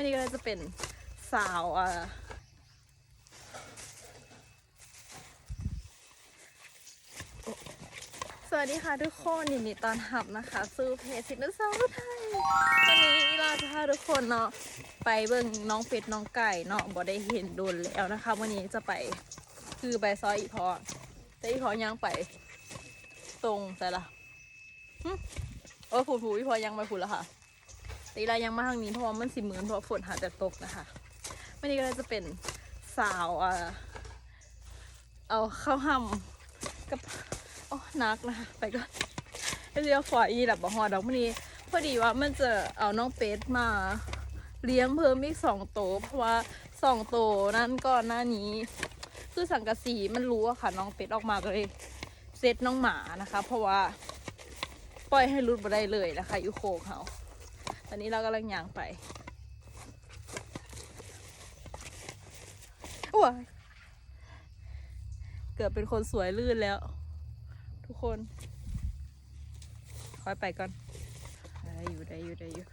วันนี้ก็จะเป็นสาวอ่าสวัสดีค่ะทุกคนยินดีตอนรับนะคะสู่เพจสินสาวไทยวันนี้เราจะพาทุกคนเนาะไปเบิ่งน้องเป็ดน้องไก่เนาะบ่ได้เห็นโดนแล้วนะคะ วันนี้จะไปคือไปซอยอีพอแต่อีพอยังไป ตรงแต่ละหึเออผูผูอีพอยังไปผูแล้วค่ะ ตีลายังมาทางนี้เพราะว่ามันสิเหมือนเพราะฝนหาแต่ตกนะคะวันนี้ก็เลยจะเป็นสาวเอ่อเอาข้าวห่ำกับโอ้นักนะคะไปก่อนเรียกฝอยอีหลับบะฮอดอกวันนี้พอดีว่ามันจะเอาน้องเป็ดมาเลี้ยงเพิ่มอีกสองโต เพราะว่าสองโตนั้นก่อนหน้านี้ คือสังกะสีมันรู้อะค่ะ น้องเป็ดออกมาก็เลยเซตน้องหมานะคะ เพราะว่าปล่อยให้รุดมาได้เลยนะคะอยู่โคกเขา ตอนนี้เรากำลังย่างไปว้ายเกือบเป็นคนสวยลื่นแล้ว ทุกคนคอยไปก่อนได้อยู่ได้อยู่ได้อยู่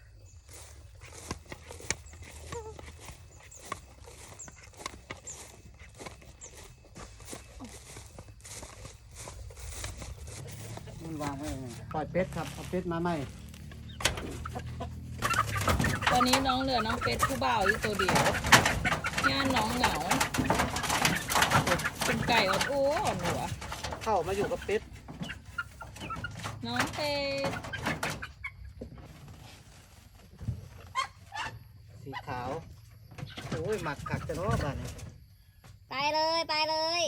มันวางไว้ยังไงปล่อยเป็ดครับเอาเป็ดมาไหมต อนนี้น้องเหลือน้องเป็ดผู้บ่าวอยู่ตัวเดียวย่านน้องเหงาเป็นไก่อดอู้อ่อนหัวเข้ามาอยู่กับเป็ดน้องเป็ดสีขาวโอ้ยหมักขักจะเนาะบ้านนี้ไปเลยไปเลย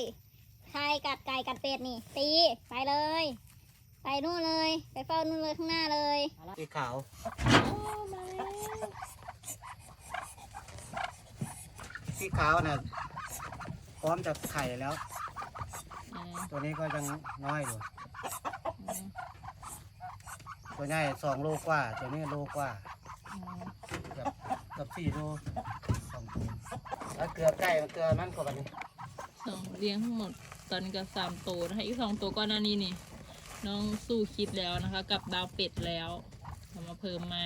ใครกัดไก่กัดเป็ดนี่ ตีไปเลย ไปนู่นเลย ไปเฝ้านู่นเลยข้างหน้าเลย สีขาวอ้มาแล้ว สี ขาวน่ะพร้อมจะไข่แล้วอ่าตัวนี้ก็ยังน้อยอยู่ อืมตัวใหญ่สองโลกว่า ตัวนี้โลกว่า อืมเกือบเกือบสี่โลสองตัวแล้วเกลือใกล้มันเกลือนั่นกว่านนี้สองเลี้ยงทั้งหมดตอนนี้ก็สามตัวนะคะอีกสองตัวก่อนหน้านี้นี่ น้องสู้คิดแล้วนะคะ กับดาวเป็ดแล้วเอามาเพิ่มใหม่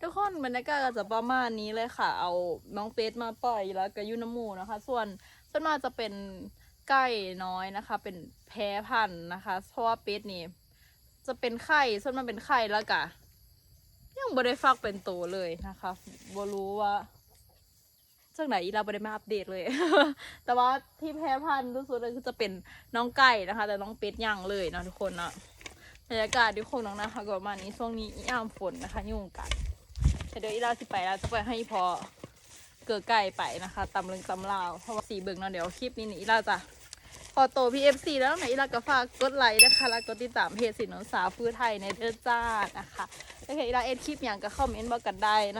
ทุก คนบรรยากาศก็จะประมาณนี้เลยค่ะ เอาน้องเป็ดมาปล่อยแล้วก็ยูน้ำหมูนะคะ ส่วนส่วนมากจะเป็นไก่น้อยนะคะ เป็นแพรพันธุ์นะคะ เพราะว่าเป็ดนี่จะเป็นไข่ส่วนมันเป็นไข่แล้วก็ยังบ่ได้ฟักเป็นตัวเลยนะคะบ่รู้ว่าจากไหนเราบ่ได้มาอัปเดตเลย แต่ว่าที่แพรพันธุ์รู้สึกเลยคือจะเป็นน้องไก่นะคะ แต่น้องเป็ดยังเลยนะทุกคนนะบรรยากาศทุกคนน้องนะคะก็ประมาณนี้ช่วงนี้ยามฝนนะคะ ยุ่งกัน แต่เดี๋ยวอีลาสิไปแล้วจะไปให้พอเกลือไก่ไปนะคะตำเลึงตำลาวเพราะว่าสีเบิ่งเนาะเดี๋ยวคลิปนี้นี่อีลาจะพอโตพีเอฟซีแล้วไหนอีลาก็ฝากกดไลค์นะคะแล้วกดติดตามเพจสินนสาวฟื้นไทยในเดือนจ้านะคะถ้าใครอีลาเอ็ดคลิปอย่างก็คอมเมนต์บอกกันได้นะ